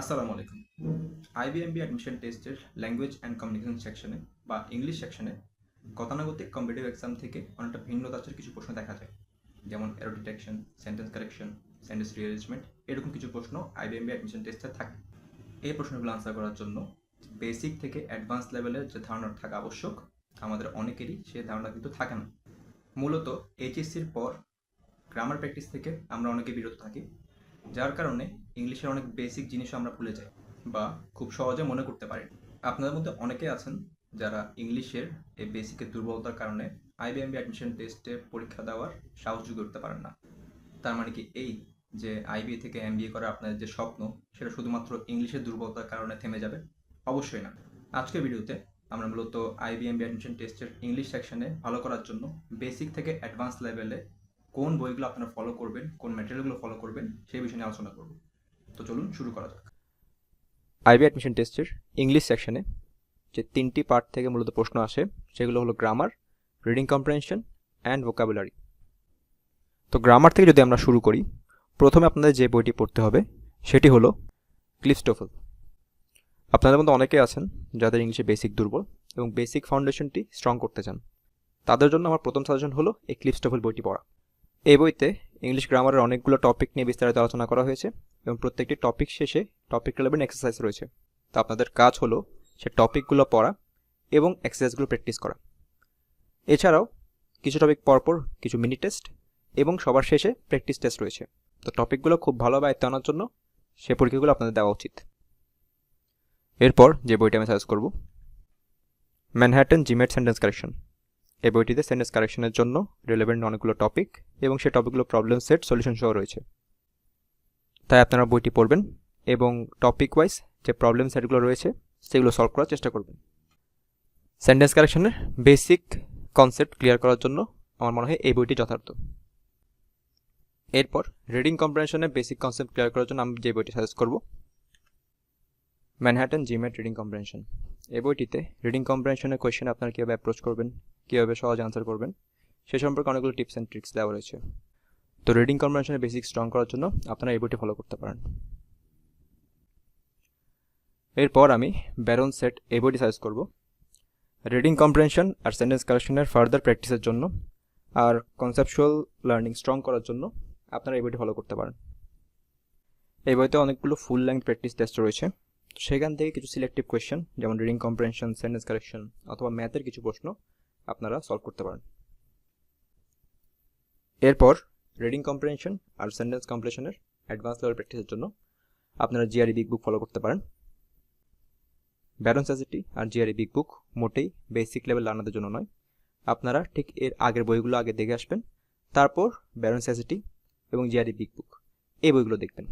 আসসালামু আলাইকুম। আইবিএমবি অ্যাডমিশন টেস্টের ল্যাঙ্গুয়েজ অ্যান্ড কমিউনিকেশন সেকশনে বা ইংলিশ সেকশনে গতানুগতিক কম্পিটিভ এক্সাম থেকে অনেকটা ভিন্ন ধাঁচের কিছু প্রশ্ন দেখা যায়। যেমন error detection sentence correction sentence rearrangement এরকম কিছু প্রশ্ন আইবিএমবি অ্যাডমিশন টেস্টে থাকে। এই প্রশ্নগুলো আনসার করার জন্য বেসিক থেকে অ্যাডভান্স লেভেলের যে ধারণা থাকা আবশ্যক, আমাদের অনেকেরই সেই ধারণা কিন্তু থাকে না। মূলত এইচএসসির পর গ্রামার প্র্যাকটিস থেকে আমরা অনেকে বিরত থাকি, যার কারণে ইংলিশের অনেক বেসিক জিনিসও আমরা ভুলে যাই বা খুব সহজে মনে করতে পারি আপনাদের মধ্যে অনেকে আছেন যারা ইংলিশের এই বেসিকের দুর্বলতার কারণে আইবিএমবি অ্যাডমিশন টেস্টে পরীক্ষা দেওয়ার সাহস যোগ করতে পারেন না। তার মানে কি এই যে আইবি থেকে এমবিএ করার আপনাদের যে স্বপ্ন, সেটা শুধুমাত্র ইংলিশের দুর্বলতার কারণে থেমে যাবে? অবশ্যই না। আজকের ভিডিওতে আমরা মূলত আইবিএমবি অ্যাডমিশন টেস্টের ইংলিশ সেকশনে ভালো করার জন্য বেসিক থেকে অ্যাডভান্স লেভেলে কোন বইগুলো আপনারা ফলো করবেন, কোন ম্যাটেরিয়ালগুলো ফলো করবেন, সেই বিষয়ে নিয়ে আলোচনা করব। তো চলুন শুরু করা যাক। আইবি অ্যাডমিশন টেস্টের ইংলিশ সেকশনে যে তিনটি পার্ট থেকে মূলত প্রশ্ন আসে, সেগুলো হলো grammar reading comprehension and vocabulary তো গ্রামার থেকে যদি আমরা শুরু করি, প্রথমে আপনাদের যে বইটি পড়তে হবে, সেটি হলো ক্লিপস্টোফল আপনাদের মধ্যে অনেকে আছেন যাদের ইংলিশে বেসিক দুর্বল এবং বেসিক ফাউন্ডেশনটি স্ট্রং করতে চান। তাদের জন্য আমার প্রথম সাজেশন হলো এই ক্লিপস্টোফল বইটি পড়া। এই বইতে ইংলিশ গ্রামারের অনেকগুলো টপিক নিয়ে বিস্তারিত আলোচনা করা হয়েছে এবং প্রত্যেকটি টপিক শেষে টপিক রিলেভেন্ট এক্সারসাইজ রয়েছে। তো আপনাদের কাজ হলো সে টপিকগুলো পড়া এবং এক্সারসাইজগুলো প্র্যাকটিস করা। এছাড়াও কিছু টপিক পরপর কিছু মিনি টেস্ট এবং সবার শেষে প্র্যাকটিস টেস্ট রয়েছে। তো টপিকগুলো খুব ভালোভাবে আয়ত্তে আনার জন্য সে পরীক্ষাগুলো আপনাদের দেওয়া উচিত। এরপর যে বইটা আমি সাজেস্ট করব ম্যানহ্যাটন জিমেট সেন্টেন্স কারেকশন এই বইটিতে সেন্টেন্স কারেকশনের জন্য রিলেভেন্ট অনেকগুলো টপিক এবং সেই টপিকগুলো প্রবলেম সেট সলিউশন সহ রয়েছে। তাই আপনারা বইটি পড়বেন এবং টপিক ওয়াইজ যে প্রবলেম সেটগুলো রয়েছে, সেগুলো সলভ করার চেষ্টা করবেন। সেন্টেন্স কারেকশনের বেসিক কনসেপ্ট ক্লিয়ার করার জন্য আমার মনে হয় এই বইটি যথার্থ। এরপর রিডিং কম্প্রেনশনের বেসিক কনসেপ্ট ক্লিয়ার করার জন্য আমি যে বইটি সাজেস্ট করব ম্যানহাটন জিমেট রিডিং কম্প্রেনশন এই বইটিতে রিডিং কম্প্রেনশনের কোয়েশ্চেন আপনারা কীভাবে অ্যাপ্রোচ করবেন কীভাবে সহজ আনসার করবেন, সে সম্পর্কে অনেকগুলো টিপস অ্যান্ড ট্রিক্স দেওয়া রয়েছে। তো রিডিং কম্প্রেনশনের বেসিক স্ট্রং করার জন্য আপনারা এই বইটি ফলো করতে পারেন। এরপর আমি ব্যারন সেট এই বইটি সাজেস্ট করব। রিডিং কম্প্রেনশন আর সেন্টেন্স কারেকশনের ফার্দার প্র্যাকটিসের জন্য আর কনসেপচুয়াল লার্নিং স্ট্রং করার জন্য আপনারা এই বইটি ফলো করতে পারেন। এই বইতে অনেকগুলো ফুল লেংথ প্র্যাকটিস টেস্ট রয়েছে। সেখান থেকে কিছু সিলেক্টিভ কোয়েশ্চেন যেমন রিডিং কম্প্রেনশন সেন্টেন্স কালেকশন অথবা ম্যাথের কিছু প্রশ্ন আপনারা সলভ করতে পারেন। এরপর রিডিং কম্প্রেনশন আর সেন্টেন্স কম্প্রেশনের অ্যাডভান্স লেভেল প্র্যাকটিসের জন্য আপনারা জিআরই বিগ বুক ফলো করতে পারেন। ব্যারন স্যাসিটি আর জিআরই বিগ বুক মোটেই বেসিক লেভেল লার্নারদের জন্য নয়। আপনারা ঠিক এর আগের বইগুলো আগে দেখে আসবেন, তারপর ব্যারন স্যাসিটি এবং জিআরই বিগ বুক এই বইগুলো দেখবেন।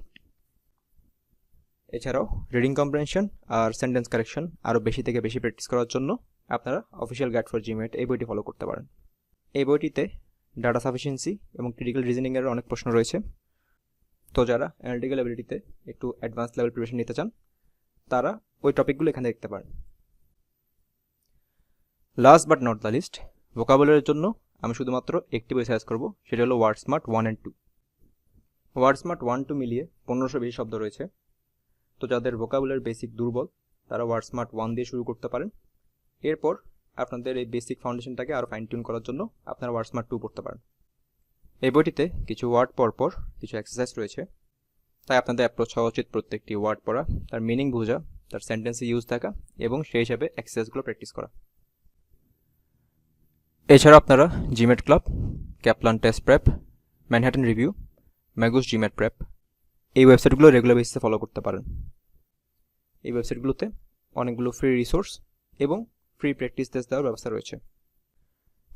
এছাড়াও রিডিং কম্প্রেনশন আর সেন্টেন্স কারেকশন আরও বেশি থেকে বেশি প্র্যাকটিস করার জন্য আপনারা অফিসিয়াল গাইড ফর জিমেট এই বইটি ফলো করতে পারেন। এই বইটিতে ডাটা সাফিসিয়েন্সি এবং ক্রিটিক্যাল রিজনিংয়ের অনেক প্রশ্ন রয়েছে। তো যারা অ্যানালিটিক্যাল অ্যাবিলিটিতে একটু অ্যাডভান্স লেভেল প্রিপারেশন নিতে চান, তারা ওই টপিকগুলো এখানে দেখতে পারেন। Last but not the least ভোকাবুলারের জন্য আমি শুধুমাত্র একটি বই সাজেস্ট করব, সেটা হলো word smart one and two word smart one two মিলিয়ে পনেরোশো বেশি শব্দ রয়েছে। তো যাদের ভোকাবুলার বেসিক দুর্বল, তারা ওয়ার্ড স্মার্ট ওয়ান দিয়ে শুরু করতে পারেন। এরপর আপনাদের এই বেসিক ফাউন্ডেশনটাকে আরও ফাইন টিউন করার জন্য আপনারা ওয়ার্ড স্মার্ট টু পড়তে পারেন। এই বইটিতে কিছু ওয়ার্ড পর পর কিছু এক্সারসাইজ রয়েছে। তাই আপনাদের অ্যাপ্রোচ হওয়া উচিত প্রত্যেকটি ওয়ার্ড পড়া, তার মিনিং বোঝা, তার সেন্টেন্সে ইউজ থাকা এবং সেই হিসাবে এক্সারসাইজগুলো প্র্যাকটিস করা। এছাড়া আপনারা GMAT club Kaplan test prep Manhattan review Magoosh GMAT prep এই ওয়েবসাইটগুলো রেগুলার বেসিসে ফলো করতে পারেন। এই ওয়েবসাইটগুলোতে অনেকগুলো ফ্রি রিসোর্স এবং ফ্রি প্র্যাকটিস টেস্ট দেওয়ার ব্যবস্থা রয়েছে।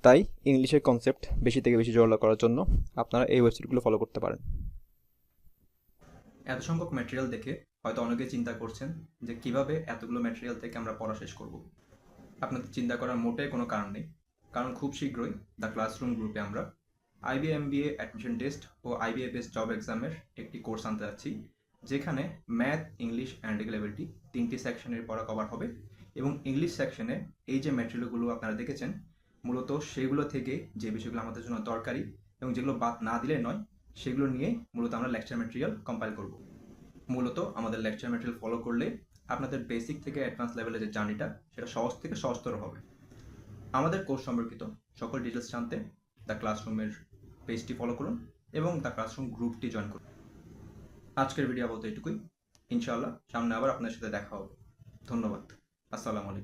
তাই ইংলিশের কনসেপ্ট বেশি থেকে বেশি জোরলা করার জন্য আপনারা এই ওয়েবসাইটগুলো ফলো করতে পারেন। এত সংখ্যক ম্যাটেরিয়াল দেখে হয়তো অনেকে চিন্তা করছেন যে কীভাবে এতগুলো ম্যাটেরিয়াল থেকে আমরা পড়া শেষ করব। আপনাদের চিন্তা করার মোটেই কোনো কারণ নেই। কারণ খুব শীঘ্রই দ্য ক্লাসরুম গ্রুপে আমরা I B M B A admission test O I B F S job এক্সামের একটি কোর্স আনতে যাচ্ছি, যেখানে ম্যাথ ইংলিশ অ্যান্ড লেভেলটি তিনটি সেকশনের পড়া কভার হবে এবং ইংলিশ সেকশনে এই যে ম্যাটেরিয়ালগুলো আপনারা দেখেছেন, মূলত সেগুলো থেকে যে বিষয়গুলো আমাদের জন্য দরকারি এবং যেগুলো বাদ না দিলে নয়, সেগুলো নিয়ে মূলত আমরা লেকচার ম্যাটেরিয়াল কম্পাইল করব। মূলত আমাদের লেকচার ম্যাটেরিয়াল ফলো করলে আপনাদের বেসিক থেকে অ্যাডভান্স লেভেলের যে জার্নিটা সেটা সহজ থেকে সহজতর হবে। আমাদের কোর্স সম্পর্কিত সকল ডিটেলস জানতে দ্য ক্লাসরুমের পেজটি ফলো করুন এবং তার ক্লাসরুম গ্রুপটি জয়েন করুন। আজকের ভিডিও আপাতত এটুকুই। ইনশাআল্লাহ সামনে আবার আপনার সাথে দেখা হবে। ধন্যবাদ। আসসালামু আলাইকুম।